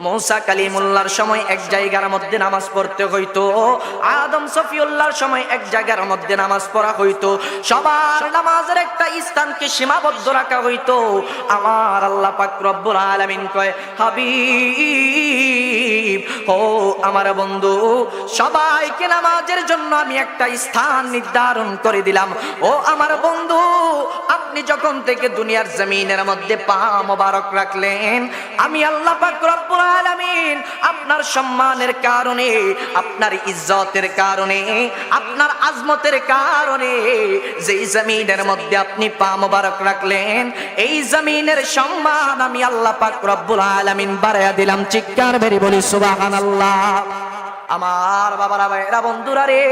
মৌসা কালিমুল্লাহর সময় এক জায়গার মধ্যে নামাজ পড়তে হইতো। আদম সফিউল্লাহর সময় এক জায়গার মধ্যে নামাজ পড়া হইতো। সবার নামাজের একটা স্থানকে সীমাবদ্ধ রাখা হইতো। আমার আল্লাহ পাক রব্বুল আলামিন কয়, হাবিব ও আমার বন্ধু, সবাইকে নামাজের জন্য আমি একটা স্থান নির্ধারণ করে দিলাম। ও আমার বন্ধু, আপনি যখন থেকে দুনিয়ার জমিনের মধ্যে পা মোবারক রাখলেন, আমি আল্লাহ আপনার সম্মানের কারণে, আপনার ইজ্জতের কারণে, আপনার আজমতের কারণে যেই জমিনের মধ্যে আপনি পা মোবারক রাখলেন, এই জমিনের সম্মান আমি আল্লাহ পাক রব্বুল আলামিন বাড়াইয়া দিলাম। চিৎকার বেরি বলি সুবহানাল্লাহ। আমার বাবারা ভাইরা বন্ধুরা রে।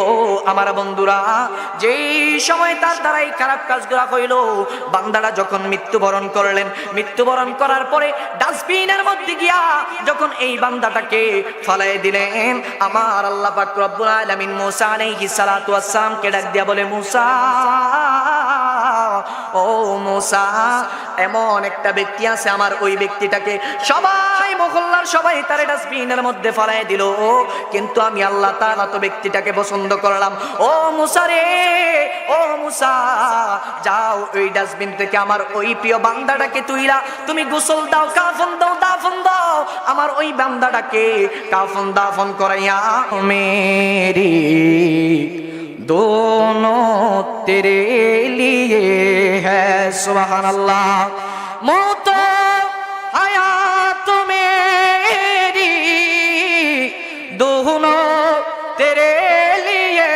ও আমার বন্ধুরা, যেই সময় তার দ্বারাই খারাপ কাজগুলা হইল, বান্দারা যখন মৃত্যুবরণ করলেন, মৃত্যুবরণ করার পরে ডাস্টবিনের মধ্যে গিয়া যখন এই বান্দাটাকে ফলাই দিলেন, আমার আল্লাহ পাক রব্বুল আলামিন মুসা আলাইহিস সালাতু ওয়াস সালাম কে ডাক দিয়া বলে, মুসা ও মুসা, এমন একটা ব্যক্তি আছে আমার ওই ব্যক্তিটাকে সবাই মহল্লার সবাই তার ডাস্টবিনের মধ্যে ফলাই দিল। কিন্তু আমি আল্লাহ তাআলা তো ব্যক্তিটাকে পছন্দ করলাম। ও মুসা রে, ও মুসা, যাও ওই ডাস্টবিন থেকে আমার ওই প্রিয় বান্দাটাকে তুইলা। তুমি গোসল দাও, কাফন দাও, দাফন দাও। আমার ওই বান্দাটাকে কাফন দাফন করাইয়া মেরি دونوں تیرے لیے ہے سبحان اللہ موت حیات میری، دونوں تیرے لیے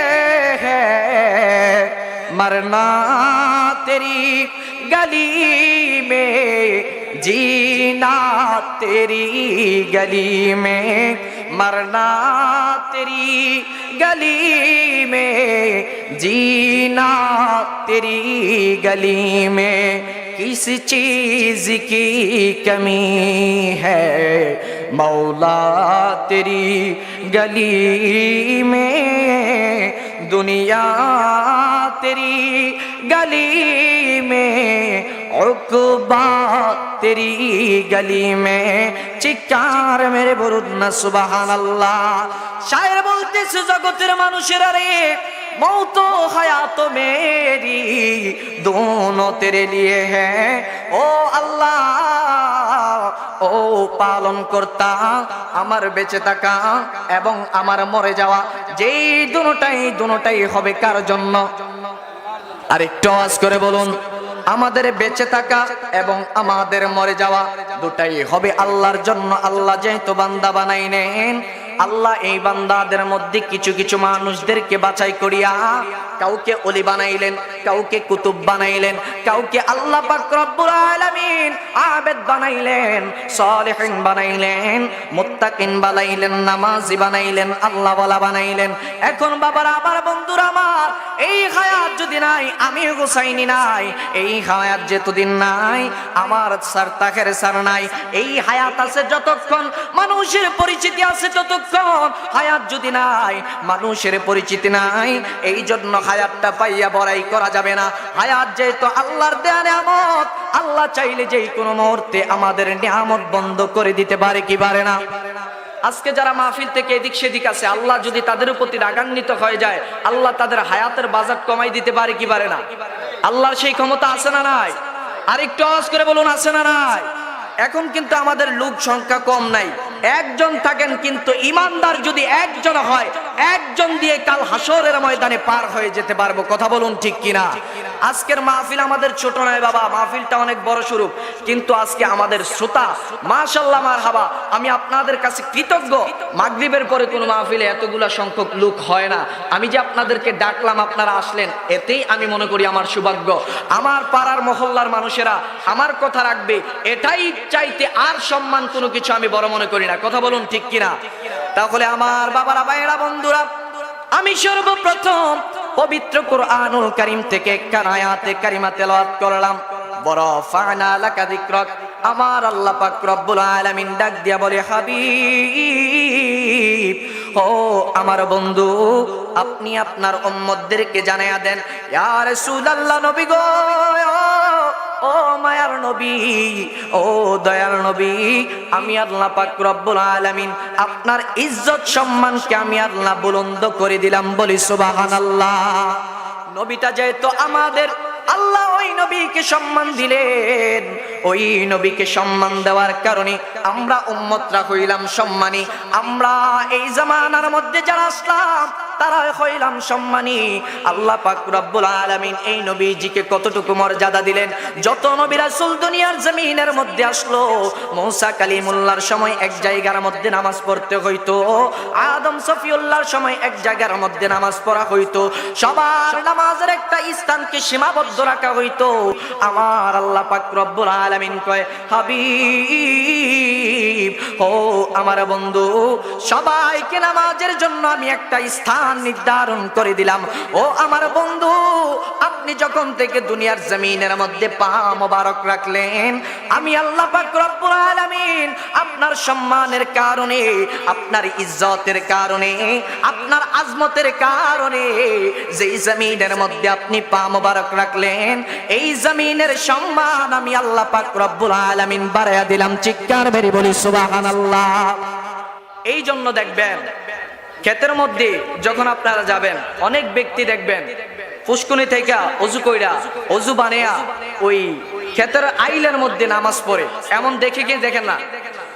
ہے۔ مرنا تیری گلی میں، جینا تیری گلی میں۔ مرنا تیری گلی میں، جینا تیری گلی میں، کس چیز کی کمی ہے؟ مولا تیری گلی میں، دنیا تیری گلی میں، عقبہ तेरी गली में চিৎকার মেরে বলুন না সুবাহান আল্লাহ শায়ের বলতেছে জগতের মানুষেরা রে মৌত হায়াত মেরি দোনো তেরে লিয়ে হ্যাঁ ও আল্লাহ ও পালন কর্তা আমার বেঁচে থাকা এবং আমার মরে যাওয়া যেই দুটাই দুটাই হবে কার জন্য আরেকটু আওয়াজ করে বলুন আমাদের বেঁচে থাকা এবং আমাদের মরে যাওয়া দুটাই হবে আল্লাহর জন্য। আল্লাহ যেহেতু বান্দা বানাই নেন আল্লাহ এই বান্দাদের মধ্যে কিছু কিছু মানুষদেরকে বাছাই করিয়া কাউকে অলি বানাইলেন। কাউকে কুতুব বানাইলেন, কাউকে আল্লাহ আলামিন আবেদ বানাইলেন, সালেহিন বানাইলেন, মুত্তাকিন বানাইলেন, নামাজি বানাইলেন আল্লাহ ওয়ালা বানাইলেন। এখন বাবার, আমার বন্ধুরা, আমার, এই হায়াত যদি নাই, আমি গোসাইনি নাই, এই হায়াত যেতদিন নাই, আমার সার তাকের সার নাই, এই হায়াত আছে যতক্ষণ, মানুষের পরিচিতি আছে ততক্ষণ, হায়াত যদি নাই, মানুষের পরিচিতি নাই এই জন্য হায়াতটা পাইয়া বড়াই করা যাবে না। হায়াত যেহেতু আল্লাহর দেয়া নিয়ামত, আল্লাহ চাইলে যেই কোনো মুহূর্তে আমাদের নিয়ামত বন্ধ করে দিতে পারে কি পারে না? আজকে যারা মাহফিল থেকে এদিক সেদিক আছে, আল্লাহ যদি তাদের প্রতি রাগান্বিত হয়ে যায়, আল্লাহ তাদের হায়াতের বাজার কমাই দিতে পারে কি পারে না? আল্লাহর সেই ক্ষমতা আছে না নাই? আরেকটু আওয়াজ করে বলুন, আছে না নাই? এখন কিন্তু আমাদের লোক সংখ্যা কম নাই। একজন থাকেন কিন্তু ইমানদার যদি একজন হয়, একজন দিয়ে কাল হাসরের ময়দানে পার হয়ে যেতে পারব। কথা বলুন ঠিক কিনা? আজকের মাহফিল আমাদের ছোট নয় বাবা, মাহফিলটা অনেক বড় স্বরূপ। কিন্তু আজকে আমাদের শ্রোতা মাশাল্লাহ মার হাবা আমি আপনাদের কাছে কৃতজ্ঞ। মাগরিবের পরে কোনো মাহফিলে এতগুলা সংখ্যক লোক হয় না। আমি যে আপনাদেরকে ডাকলাম, আপনারা আসলেন, এতেই আমি মনে করি আমার সৌভাগ্য। আমার পাড়ার মহল্লার মানুষেরা আমার কথা রাখবে, এটাই চাইতে আর সম্মান কোনো কিছু আমি বড় মনে করি না। কথা বলুন ঠিক কিনা? তাহলে আমার বাবারা, ভাইয়েরা, বন্ধুরা, আমি সর্বপ্রথম পবিত্র কোরআনুল কারীম থেকে কানায়াতে কারিমা তেল করলাম। বড় ফানা লাকা আমার আল্লাহ পাক রব্বুল আলামিন ডাক দিয়া বলে, হাবিব ও আমার বন্ধু, আপনি আপনার উম্মতদেরকে জানায়া দেন, ইয়া রাসূলুল্লাহ নবী গো, ও মায়ার নবী, ও দয়ার নবী, আমি আল্লাহ পাক রব্বুল আলামিন আপনার ইজ্জত সম্মানকে আমি আল্লাহ বুলন্দ করে দিলাম বলি সুবহানাল্লাহ। নবীটা যেহেতু আমাদের আল্লাহ ওই নবীকে সম্মান দিলেন। ওই নবীকে সম্মান দেওয়ার কারণে আমরা উম্মতরা হইলাম সম্মানী। আমরা এই জামানার মধ্যে যারা আসলাম তারা হইলাম সম্মানী। আল্লাহ পাক রব্বুল আলামিন এই নবীজিকে কতটুকু মর্যাদা দিলেন? যত নবী রাসূল দুনিয়ার জমিনের মধ্যে আসলো, মূসা কালিমুল্লাহর সময় এক জায়গার মধ্যে নামাজ পড়তে হইতো, আদম সফিউল্লাহর সময় এক জায়গার মধ্যে নামাজ পড়া হইতো, সবার নামাজের একটা স্থানকে সীমাবদ্ধ রাখা হইতো। আমার আল্লাহ পাক রব্বুল আলামিন কয়, হাবিব ও আমার বন্ধু, সবাইকে নামাজের জন্য আমি একটা স্থান নির্ধারণ করে দিলাম। ও আমার বন্ধু আপনি যখন থেকে দুনিয়ার জমিনের মধ্যে পা মোবারক রাখলেন, আমি আল্লাহ পাক রব্বুল আলামিন আপনার সম্মানের কারণে, আপনার ইজ্জতের কারণে, আপনার আজমতের কারণে যেই জমিনের মধ্যে আপনি পা মোবারক রাখলেন, এই জমিনের সম্মান আমি আল্লাহ পাক রব্বুল আলামিন বাড়াইয়া দিলাম। চিৎকার বেরি বলি, সুবহানাল্লাহ। এই জন্য দেখবেন, ক্ষেতের মধ্যে যখন আপনারা যাবেন, অনেক ব্যক্তি দেখবেন পুষ্কুনি থেকে অজু কইরা, অজু বানিয়া ওই ক্ষেতের আইলের মধ্যে নামাজ পড়ে। এমন দেখে কি দেখেন না?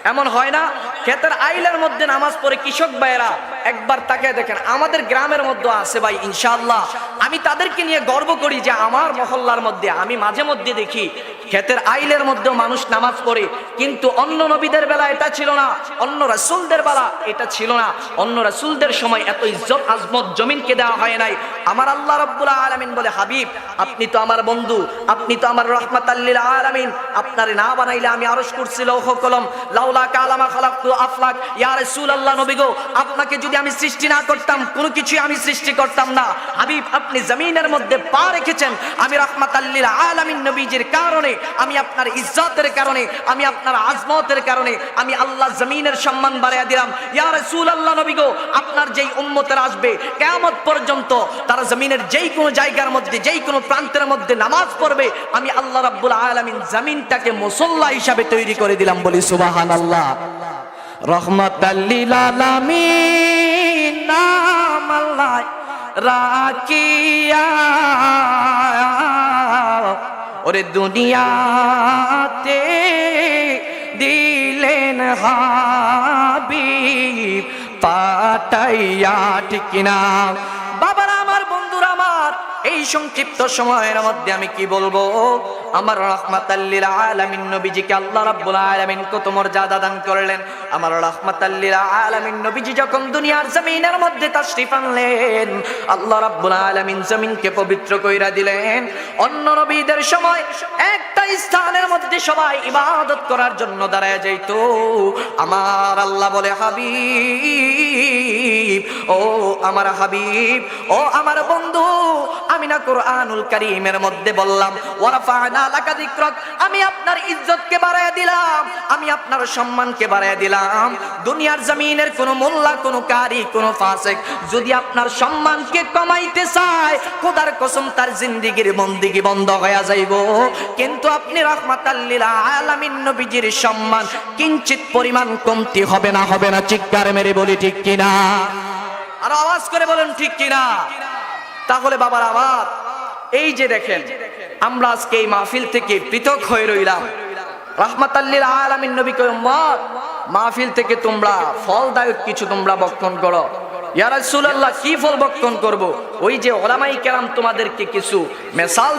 এমন হয় না? ক্ষেতের আইলের মধ্যে নামাজ পড়ে কৃষক ভাইয়েরা একবার তাকে দেখেন। আমাদের গ্রামের মধ্যে আছে ভাই, ইনশাআল্লাহ। আমি তাদেরকে নিয়ে গর্ব করি যে আমার মহল্লার মধ্যে, আমি মাঝে মধ্যে দেখি, ক্ষেতের আইলের মধ্যেও মানুষ নামাজ পড়ে, কিন্তু অন্য নবীদের বেলা এটা ছিল না, অন্য রাসূলদের বেলা এটা ছিল না, অন্য রাসুলদের সময় এত ইজ্জত, আজমত জমিনকে দেওয়া হয় নাই। আমার আল্লাহ রাব্বুল আলামিন বলে, হাবিব, আপনি তো আমার বন্ধু, আপনি তো আমার রহমাতাল্লিল আলামিন, আপনারে না বানাইলে আমি আরশ করছি লৌহ কলম, লাউলা কালামা খালাকতু আফলাক, ইয়া রাসূলুল্লাহ নবী গো, আপনাকে যদি আমি সৃষ্টি না করতাম, কোনো কিছু আমি সৃষ্টি করতাম না। হাবিব আপনি জমিনের মধ্যে পা রেখেছেন, আমি রহমাতাল্লিল আলামিন নবীজির কারণে, আমি আপনার ইজ্জতের কারণে, আমি আপনার আজমতের কারণে, আমি আল্লাহ জমিনের সম্মান বাড়াইয়া দিলাম। ইয়া রাসূলুল্লাহ নবী গো, আপনার যেই উম্মতের আসবে, কিয়ামত পর্যন্ত তারা জমিনের যেই কোনো জায়গার মধ্যে যেই কোনো প্রান্তের মধ্যে নামাজ পড়বে, আমি আল্লাহ রাব্বুল আলামিন জমিনটাকে মুসল্লা হিসাবে তৈরি করে দিলাম বলি সুবহানাল্লাহ। রহমাতাল্লিল আলামিন, নাম আল্লাহ। রাখিয়া। ওরে দুনিয়াতে দিলেন হাবিব পাটাইয়া ঠিক না বাবার এই সংক্ষিপ্ত সময়ের মধ্যে আমি কি বলব? আমার রহমাতাল্লিল আলামিন নবীজিকে আল্লাহ রাব্বুল আলামিন কত মর্যাদা দান করলেন। আমার রহমাতাল্লিল আলামিন নবীজি যখন দুনিয়ার জমিনের মধ্যে তাশরিফ আনলেন, আল্লাহ রাব্বুল আলামিন জমিনকে পবিত্র কইরা দিলেন। অন্য নবীদের সময় একটা স্থানের মধ্যে সবাই ইবাদত করার জন্য দাঁড়ায় যাইতো। আমার আল্লাহ বলে, হাবিব, ও আমার হাবিব, ও আমার বন্ধু আমি না কোরআনুল কারীমের মধ্যে বললাম, ওয়ারাফানা লাকা আমি আপনার ইজ্জতকে বাড়ায় দিলাম, আমি আপনার সম্মানকে বাড়ায় দিলাম। দুনিয়ার জমিনের কোন মোল্লা, কোন কারি, কোন ফাসিক যদি আপনার সম্মানকে কমাইতে চায়, খোদার কসম তার জিন্দিগির বন্দিগি বন্ধ হয়ে যাইব। কিন্তু আপনি রহমাতাল্লিল আলামিন নবীজির সম্মান কিঞ্চিত পরিমাণ কমতি হবে না হবে না। চিৎকার মেরে বলি ঠিক কিনা? আর আওয়াজ করে বলেন ঠিক কিনা? তাহলে বাবার আবার এই যে দেখেন, আমরা আজকে এই মাহফিল থেকে পৃথক হয়ে রইলাম। আলামিন নবী মাহফিল থেকে তোমরা ফলদায়ক কিছু তোমরা করো। কি ওই যে ওলামাই কেরাম তোমাদেরকে কিছু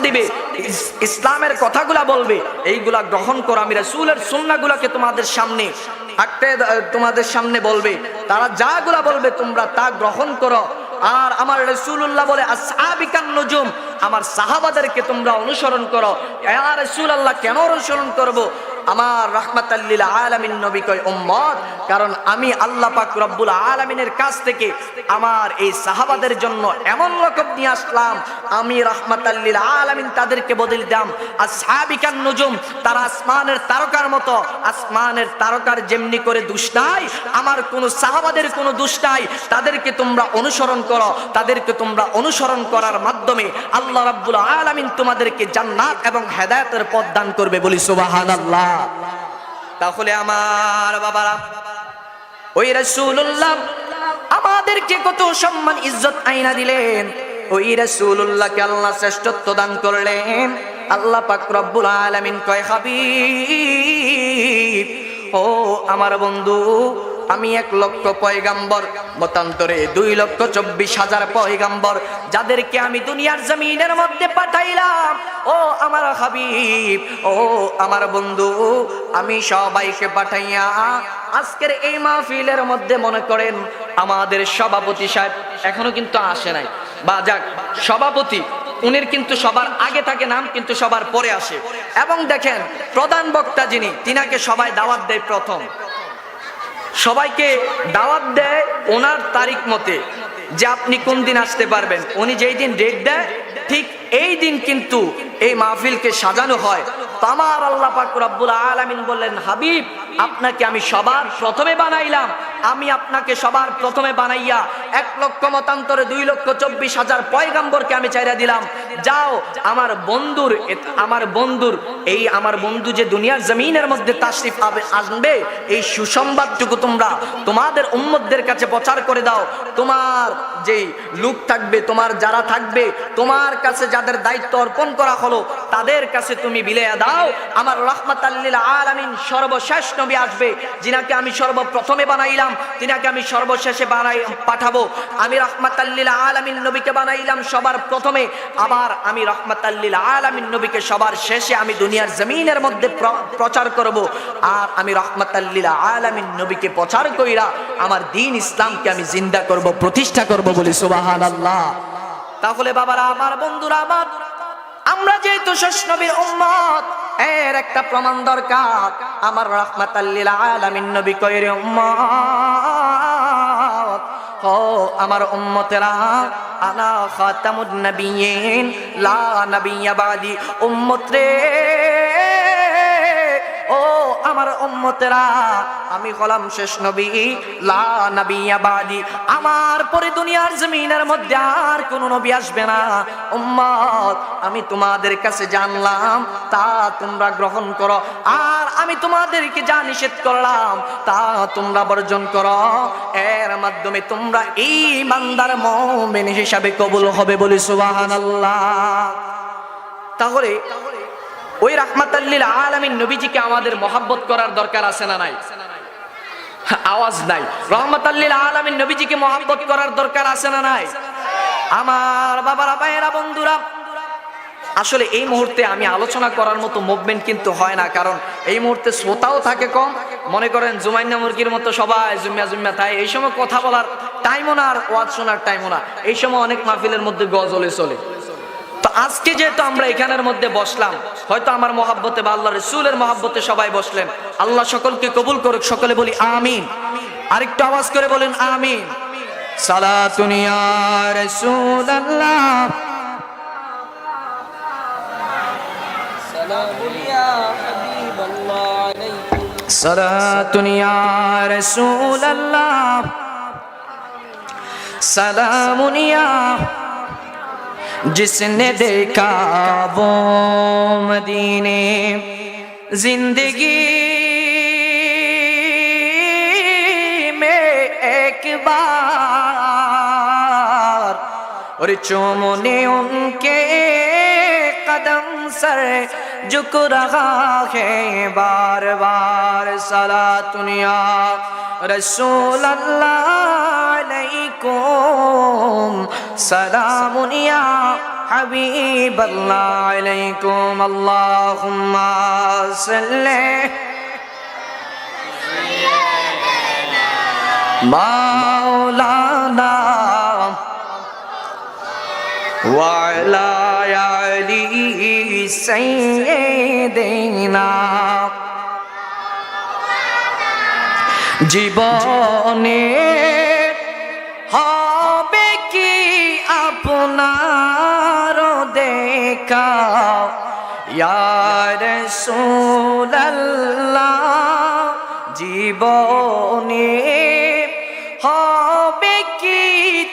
দিবে, ইস- ইসলামের কথাগুলা বলবে, এইগুলা গ্রহণ করো। আমি রাসূলের সুন্নাহগুলাকে তোমাদের সামনে আঁকতে, তোমাদের সামনে বলবে, তারা যাগুলা বলবে তোমরা তা গ্রহণ করো। আর আমার রসুল্লাহ বলে আসাবিকান নজুম আমার সাহাবাদেরকে তোমরা অনুসরণ করো। আর রসুল্লাহ কেন অনুসরণ করব? আমার রহমাতাল্লিল আলামিন নবী কয়, উম্মত, কারণ আমি আল্লাহ পাক রব্বুল আলামিনের কাছ থেকে আমার এই সাহাবাদের জন্য এমন রকম নিয়ে আসলাম। আমি রহমাতাল্লিল আলামিন তাদেরকে বদল দাম। আসহাবিকান নুজুম, তারা আসমানের তারকার মতো, আসমানের তারকার যেমনি করে দুষ নাই, আমার কোনো সাহাবাদের কোনো দুষ্টাই তাদেরকে তোমরা অনুসরণ করো। তাদেরকে তোমরা অনুসরণ করার মাধ্যমে আল্লাহ রাব্বুল আলামিন তোমাদেরকে জান্নাত এবং হেদায়েতের পথ দান করবে, বলি সুবহানাল্লাহ। তাহলে আমার বাবারা, ওই রাসূলুল্লাহ আমাদেরকে কত সম্মান, ইজ্জত আইনা দিলেন। ওই রাসূলুল্লাহকে আল্লাহ শ্রেষ্ঠত্ব দান করলেন। আল্লাহ পাক রব্বুল আলামিন কয়, হাবিব, ও আমার বন্ধু আমি এক লক্ষ পয়গাম্বর, মতান্তরে দুই লক্ষ চব্বিশ হাজার পয়গাম্বর, যাদেরকে আমি দুনিয়ার জমিনের মধ্যে পাঠাইলাম। ও আমার হাবিব, ও আমার বন্ধু, আমি সবাইকে পাঠাইয়া আজকের এই মাহফিলের মধ্যে মনে করেন আমাদের সভাপতি সাহেব এখনও কিন্তু আসে নাই। বা যাক, সভাপতি, উনির কিন্তু সবার আগে থাকে, নাম কিন্তু সবার পরে আসে। এবং দেখেন, প্রধান বক্তা যিনি, তিনাকে সবাই দাওয়াত দেয় প্রথম। সবাইকে দাওয়াত দেয় ওনার তারিখ মতে যে আপনি কোন দিন আসতে পারবেন। উনি যেই দিন ডেট দেয়, ঠিক এই দিন কিন্তু এই মাহফিলকে সাজানো হয়। তামার আল্লাহ পাক রব্বুল আলামিন বললেন, হাবিব, আপনাকে আমি সবার প্রথমে বানাইলাম। আমি আপনাকে সবার প্রথমে বানাইয়া এক লক্ষ মতান্তরে দুই লক্ষ চব্বিশ হাজার পয়গাম্বরকে আমি চাইরা দিলাম। যাও, আমার বন্ধুর আমার বন্ধুর, এই আমার বন্ধু যে দুনিয়ার জমিনের মধ্যে তাশরিফ আসবে এই সুসংবাদটুকু তোমরা তোমাদের উম্মতদের কাছে প্রচার করে দাও। তোমার যেই লোক থাকবে, তোমার যারা থাকবে, তোমার কাছে যাদের দায়িত্ব অর্পণ করা হলো, তাদের কাছে তুমি বিলেয়া দাও। আমার রহমত আলামিন সর্বশেষ নবী আসবে, যিনাকে আমি সর্বপ্রথমে বানাইলাম, তিনাকে আমি সর্বশেষে বানাই, পাঠাবো। আমি রহমত আল্লিল আলামিন নবীকে বানাইলাম সবার প্রথমে, আবার আমি রহমত আল্লিল আলামিন নবীকে সবার শেষে আমি দুনিয়ার জমিনের মধ্যে প্রচার করব, আর আমি রহমত আল্লিল আলামিন নবীকে প্রচার কইরা আমার দিন ইসলামকে আমি জিন্দা করব, প্রতিষ্ঠা করব বলি সুবাহান আল্লাহ তাহলে বাবারা, আমার বন্ধুরা, আমার, আমরা যেহেতু শেষ নবীর উম্মত, এর একটা প্রমাণ দরকার। আমার রহমত আল্লিল আলামিন নবী কইরে উম্মত আমার উম্মতেরা আনা খাতামুন নবিয়িন লা নবিয়্যা বাদি উম্মত রে। আমার উম্মতেরা, আমি হলাম শেষ নবী, লা আমার পরে দুনিয়ার জমিনের মধ্যে আর কোন নবী আসবে না। উম্মত, আমি তোমাদের কাছে জানলাম, তা তোমরা গ্রহণ করো। আর আমি তোমাদেরকে যা নিষেধ করলাম, তা তোমরা বর্জন করো। এর মাধ্যমে তোমরা এই বান্দার মোমেন হিসাবে কবুল হবে বলে সুবহানাল্লাহ। তাহলে ওই রাহমাতাল্লিল আলামিন নবীজিকে আমাদের মহাব্বত করার দরকার আছে না নাই? আওয়াজ নাই। রহমতাল্লিল আলামিন নবীজিকে মহাব্বত করার দরকার আছে না নাই? আমার বাবারা, ভাইয়েরা, বন্ধুরা, আসলে এই মুহূর্তে আমি আলোচনা করার মতো মুভমেন্ট কিন্তু হয় না, কারণ এই মুহূর্তে শ্রোতাও থাকে কম। মনে করেন জুমাইনা মুরগির মতো সবাই জুমিয়া জুমিয়া থাকে এই সময় কথা বলার টাইমও না আর ওয়াজ শোনার টাইমও না। এই সময় অনেক মাহফিলের মধ্যে গজলে চলে। আজকে যেহেতু আমরা এখানের মধ্যে বসলাম হয়তো আমার মহাব্বতে বা আল্লাহ রসুলের মহাব্বতে সবাই বসলেন। আল্লাহ সকলকে কবুল করুক সকলে বলি আমিন। আরেকটু আওয়াজ করে বলেন আমিন। সালাতুনিয়া সালামুনিয়া جس نے دیکھا وہ مدینے زندگی میں ایک بار اور چوموں نے ان کے قدم سر جھک رہا ہے بار بار صلاة دنیا رسول اللہ علیکم سلام يا حبيب الله عليكم. اللهم صل. مولانا وعلى علي سيدنا. জীবনে ইয়ার জীবনে হবে কি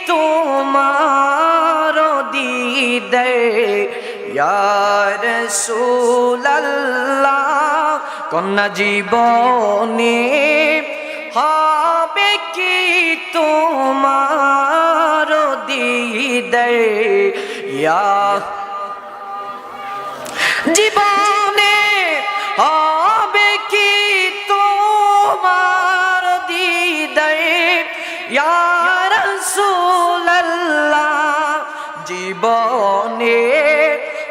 তোমার দিদে ইয়ার কন্যা জীবনে হবে কি তোমার দিদে ইয়া জীবনে হবে কি তোমার দিদায় ইয়ার জীবনে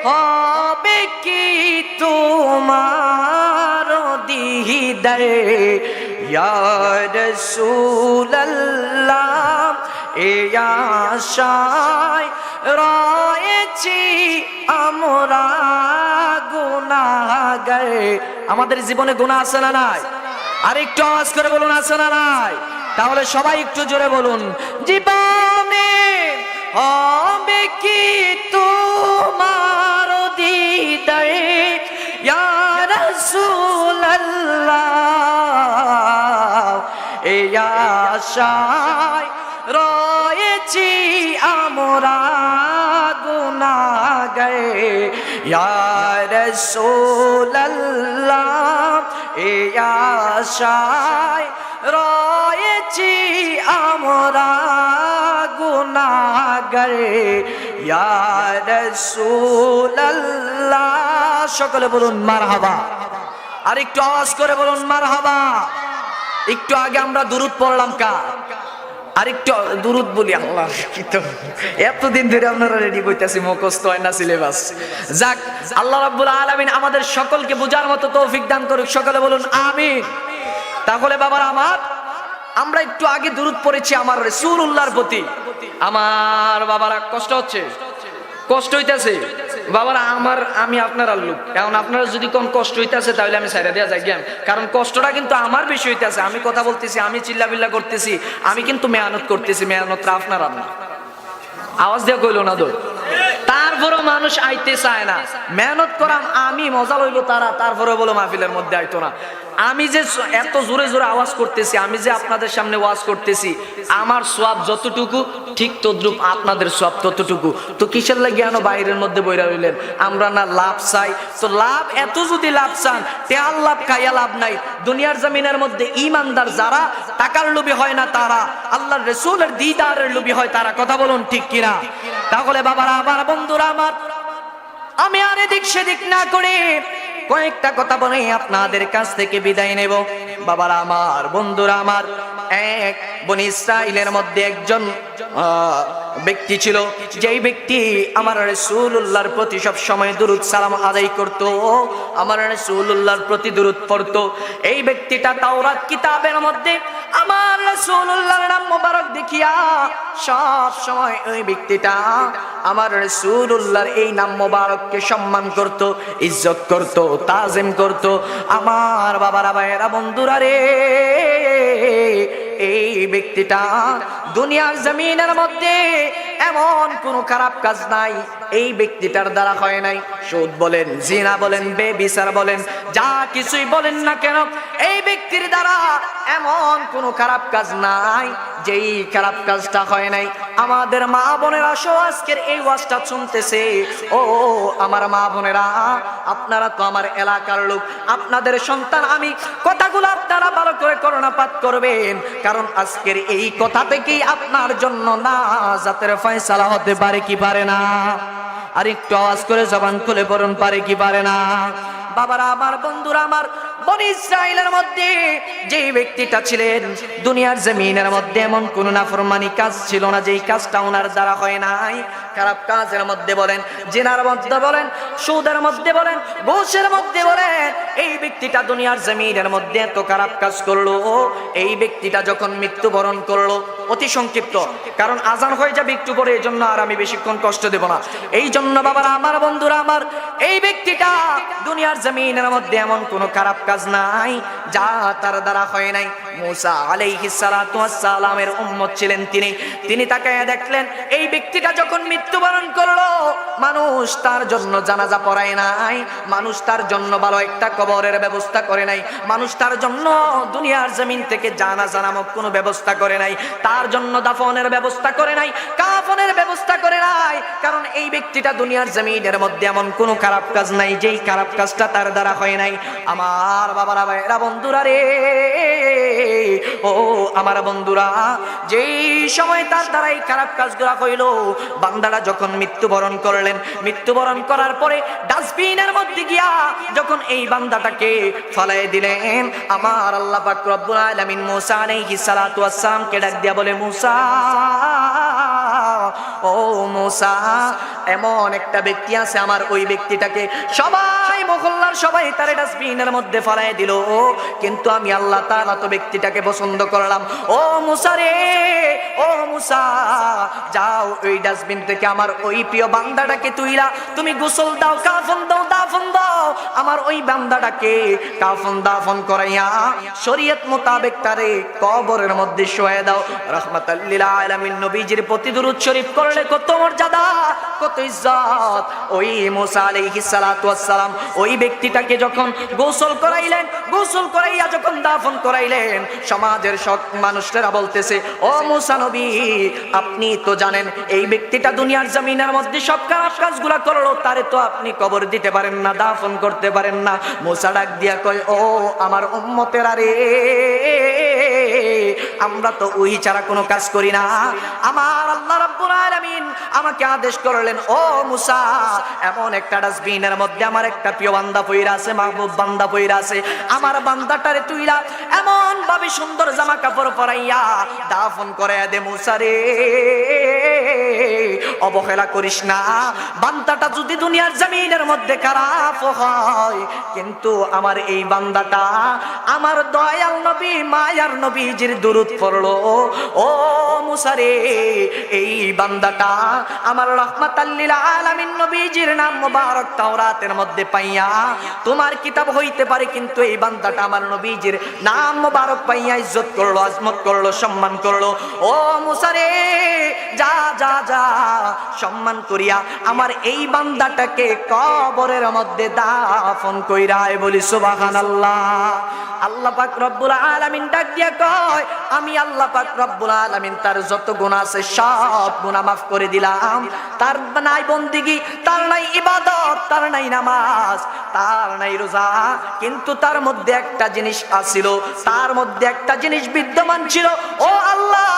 হবে কি তোমার দিদায় ইয়ার সুল্লাহ এ রয়েছি আমরা। আমাদের জীবনে গুণা আছে না নাই? আর একটু আওয়াজ করে বলুন, আছে না নাই? তাহলে সবাই একটু জোরে বলুন, জীবনে হবে কি তোমার রয়েছি আমরা ইয়ার সোল্লাহ এ আশায় রয়েছি আমরা গুনাগার ইয়ার সোল্লাহ সকলে বলুন মার হাবা আর একটু আওয়াজ করে বলুন মারহাবা। একটু আগে আমরা দূরত পড়লাম কা আরেকটু দূরত বলি, আল্লাহ। কি তো এতদিন ধরে আপনারা রেডি করতেছি মুখস্থ হয় না সিলেবাস যাক, আল্লাহ রাব্বুল আলামিন আমাদের সকলকে বোঝার মতো তৌফিক দান করুক। সকলে বলুন, আমিন। তাহলে বাবার আমার, আমরা একটু আগে দূরত পড়েছি আমার রাসূলুল্লাহর প্রতি। আমার বাবারা, কষ্ট হচ্ছে? কষ্ট হইতেছে। বাবারা, আমার, আমি আপনার লোক। এখন আপনারা যদি কোন কষ্ট হইতেছে, তাহলে আমি সাইডে দেওয়া যাই গেম কারণ কষ্টটা কিন্তু আমার বেশি হইতেছে। আমি কথা বলতেছি, আমি চিল্লা বিল্লা করতেছি, আমি কিন্তু মেহনত করতেছি, মেহনতটা আপনার না আওয়াজ দিয়ে কইলো না দোর তারপরেও মানুষ আইতে চায় না। মেহনত করাম আমি, মজা লইব তারা তারপরে বলো মাহফিলের মধ্যে আইতো না। আমি যে এত জোরে জোরে আওয়াজ করতেছি, আমি যে আপনাদের সামনে ওয়াজ করতেছি, আমার সব যতটুকু, ঠিক তদ্রুপ আপনাদের সব ততটুকু। তো কিসের লাগে আনো বাইরের মধ্যে বইরা রইলেন? আমরা না লাভ চাই। তো লাভ, এত যদি লাভ চান তেয়াল লাভ খাইয়া লাভ নাই। দুনিয়ার জমিনের মধ্যে ইমানদার যারা, টাকার লোভী হয় না তারা। আল্লাহর রসুলের দিদারের লোভী হয় তারা। কথা বলুন ঠিক কিনা? তাহলে বাবারা, আমার বন্ধুরা, আমার আমি আর এদিক সেদিক না করে কয়েকটা কথা বলে আপনাদের কাছ থেকে বিদায় নেব। বাবার আমার, বন্ধুরা আমার, এক বনি ইসরাইলের মধ্যে একজন ব্যক্তি ছিল। যেই ব্যক্তি আমার রসুল্লাহর প্রতি সব সময় দুরুদ সালাম আদায় করত, আমার রসুল্লাহর প্রতি দুরুদ পড়তো। এই ব্যক্তিটা তাওরাত কিতাবের মধ্যে আমার রসুল্লাহর নাম মোবারক দেখিয়া সব সময় ওই ব্যক্তিটা আমার রসুল্লাহর এই নাম মোবারককে সম্মান করত, ইজ্জত করত, তাজিম করত। আমার বাবারা, ভাইয়েরা, বন্ধুরা রে, এই ব্যক্তিটা দুনিয়ার জমিনের মধ্যে এমন কোনো খারাপ কাজ নাই। এই ব্যক্তিটার দ্বারা হয় নাই। সুদ বলেন, জিনা বলেন, বেবিচার বলেন, যা কিছুই বলেন না কেন, এই ব্যক্তির দ্বারা এমন কোনো খারাপ কাজ নাই। যেই খারাপ কাজটা হয় নাই, আমাদের মা বোনেরা সো আজকের এই ওয়াজটা শুনতেছে। ও, আমার মা বোনেরা, আপনারা তো আমার এলাকার লোক, আপনাদের সন্তান আমি কথাগুলো আপনারা ভালো করে করোনাপাত করবেন, কারণ আজকের এই কথা থেকেই আপনার জন্য না, জাতের ফয়সালা হতে পারে কি পারে না? আর একটু আওয়াজ করে জবান খুলে বরণ পারে কি পারে না? বাবারা, আমার বন্ধুরা, আমার বনি ইসরায়েলের মধ্যে যে ব্যক্তিটা ছিলেন, দুনিয়ার জমিনের মধ্যে এমন কোন নাফরমানি কাজ ছিল না যেই কাজটা ওনার দ্বারা হয় নাই। খারাপ কাজের মধ্যে বলেন, জেনার মধ্যে বলেন, সুদের মধ্যে বলেন, ঘুষের মধ্যে বলেন, এই ব্যক্তিটা দুনিয়ার জমিনের মধ্যে এত খারাপ কাজ করল, এই ব্যক্তিটা যখন মৃত্যুবরণ করল অতি সংক্ষিপ্ত। কারণ আজান হয়ে যাবে একটু পরে এই জন্য আর আমি বেশিক্ষণ কষ্ট দেব না। এই জন্য বাবারা, আমার বন্ধুরা, আমার এই ব্যক্তিটা দুনিয়ার জমিনের মধ্যে এমন কোন খারাপ কাজ নাই, যা তার দ্বারা হয় নাই। মুসা আলাইহিস সালাতু ওয়াস সালামের উম্মত ছিলেন তিনি। তিনি তাকে দেখলেন, এই ব্যক্তিটা যখন মৃত্যুবরণ করল, মানুষ তার জন্য জানাজা পড়ায় নাই, মানুষ তার জন্য ভালো একটা কবরের ব্যবস্থা করে নাই, মানুষ তার জন্য দুনিয়ার জমিন থেকে জানাজা নামক কোনো ব্যবস্থা করে নাই। তার জন্য দাফনের ব্যবস্থা করে নাই, কাফনের ব্যবস্থা করে নাই। কারণ এই ব্যক্তিটা দুনিয়ার জমিনের মধ্যে এমন কোনো খারাপ কাজ নাই, যেই খারাপ কাজটা তার দ্বারা হয় নাই। আমার বাবারা ভাইরা বন্ধুরা রে, ও আমার বন্ধুরা, যেই সময় তার দ্বারা এই খারাপ কাজগুলা হইল, বান্দারা যখন মৃত্যুবরণ করলেন, মৃত্যুবরণ করার পরে ডাস্টবিনের মধ্যে গিয়া যখন এই বান্দাটাকে ফলাই দিলেন, আমার আল্লাহ পাক রব্বুল আলামিন মুসা আলাইহিস সালাতু ওয়াস সালামকে ডাক দিয়া বলে মুসা ও মুসা, এমন একটা ব্যক্তি আছে আমার ওই ব্যক্তিটাকে সবাই মহল্লার সবাই তার ডাস্টবিনের মধ্যে ফলাই দিল। কিন্তু আমি আল্লাহ তাআলা তো ব্যক্তিটাকে পছন্দ করলাম। ও মুসা রে, ও মুসা, যাও ওই ডাস্টবিন থেকে আমার ওই প্রিয় বান্দাটাকে তুইলা। তুমি গোসল দাও, কাফন দাও, দাফন দাও। আমার ওই বান্দাটাকে কাফন, দাফন করাইয়া শরীয়ত মোতাবেক তারে কবরের মধ্যে শোয়া দাও। রহমাতাল্লিল আলামিন নবীজির প্রতি দুরূদ শরীফ করলে কত মর্যাদা, কত ইজ্জত। ওই মুসা আলাইহিস সালাতু ওয়াস সালাম ওই ব্যক্তিটাকে যখন গোসল করাইলেন, গোসল করাইয়া যখন দাফন করাইলেন, সমাজের সব মানুষেরা বলতেছে, ও মুসা নবী, আপনি তো জানেন, এই ব্যক্তিটা দুনিয়ার জমিনের মধ্যে সব খারাপ কাজগুলা করল, তারে তো আপনি কবর দিতে পারেন না, দাফন করতে পারেন না। মুসা ডাক দিয়া কয়, ও আমার উম্মতেরা রে আমরা তো ওই ছাড়া কোনো কাজ করি না। আমার আল্লাহ রাব্বুল আমাকে আদেশ করলেন, ও মুসা, এমন একটা ডাস্টবিনের মধ্যে আমার একটা প্রিয় বান্দা পইরা আছে, মাহবুব বান্দা পইরা আছে। আমার বান্দাটারে তুইরা এমন ভাবে সুন্দর জামা কাপড় পরাইয়া দাফন করে, দে মুসা রে, অবহেলা করিস না। বান্দাটা যদি দুনিয়ার জমিনের মধ্যে খারাপ হয়, কিন্তু আমার এই বান্দাটা আমার দয়াল নবী, মায়ার নবীজির দুরুদ পড়ল। ও মুসারে এই বান্দাটা আমার রহমাতাল্লিল আলামিন নবীজির নাম মুবারক তাওরাতের মধ্যে পাইয়া, তোমার কিতাব হইতে পারে, কিন্তু এই বান্দাটা আমার নবীজির নাম মুবারক পাইয়া ইজ্জত করল আজমত করল সম্মান করল। ও মুসারে যা যা যা। সম্মান করিয়া আমার এই বান্দাটাকে কবরের মধ্যে দাফন কইরায় বলি, সুবহানাল্লাহ। আল্লাহ পাক রব্বুল আলামিন ডাক দিয়া কয়, আমি আল্লাহ পাক রব্বুল আলামিন তার যত গুনাহ আছে সব গুনাহ মাফ করে দিলাম। তার নাই বন্দিগি, তার নাই ইবাদত, তার নাই নামাজ, তার নাই রোজা। কিন্তু তার মধ্যে একটা জিনিস আছিল, তার মধ্যে একটা জিনিস বিদ্যমান ছিল। ও আল্লাহ,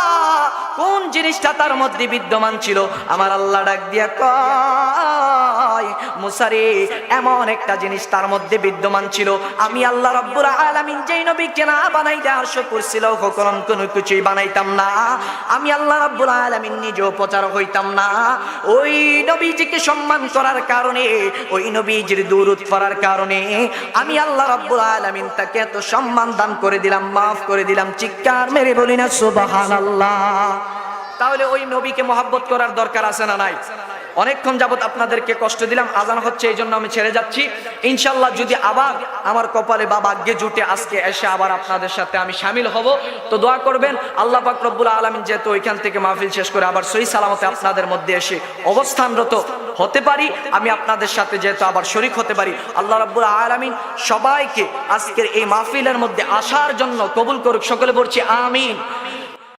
কোন জিনিসটা তার মধ্যে বিদ্যমান ছিল? আমার আল্লাহ ডাক দিয়া কয়, মুসারে, এমন একটা জিনিস তার মধ্যে বিদ্যমান ছিল। আমি আল্লাহ রব্বুল আলামিন যেই নবীকে না বানাইতে আরশ করছিল কখনো কোনো কিছুই বানাইতাম না। আমি আল্লাহ রব্বুল আলামিন নিজেও প্রচার হইতাম না। ওই নবীজিকে সম্মান করার কারণে, ওই নবীজির দূরত করার কারণে আমি আল্লাহ রব্বুল আলামিন তাকে এত সম্মান দান করে দিলাম, মাফ করে দিলাম, চিৎকার মেরে বলি না, সুবহানাল্লাহ। তাহলে ওই নবীকে মহাব্বত করার দরকার আছে না নাই? অনেকক্ষণ যাবত আপনাদেরকে কষ্ট দিলাম, আজান হচ্ছে এই জন্য আমি ছেড়ে যাচ্ছি। ইনশাল্লাহ যদি আবার আমার কপালে বা ভাগ্যে জুটে আজকে এসে আবার আপনাদের সাথে আমি সামিল হব, তো দোয়া করবেন। আল্লাহ পাক রব্বুল আলমিন যেহেতু ওইখান থেকে মাহফিল শেষ করে আবার সহি সালামতে আপনাদের মধ্যে এসে অবস্থানরত হতে পারি, আমি আপনাদের সাথে যেহেতু আবার শরিক হতে পারি, আল্লাহ রাব্বুল আলামিন সবাইকে আজকের এই মাহফিলের মধ্যে আসার জন্য কবুল করুক। সকলে বলছি, আমিন।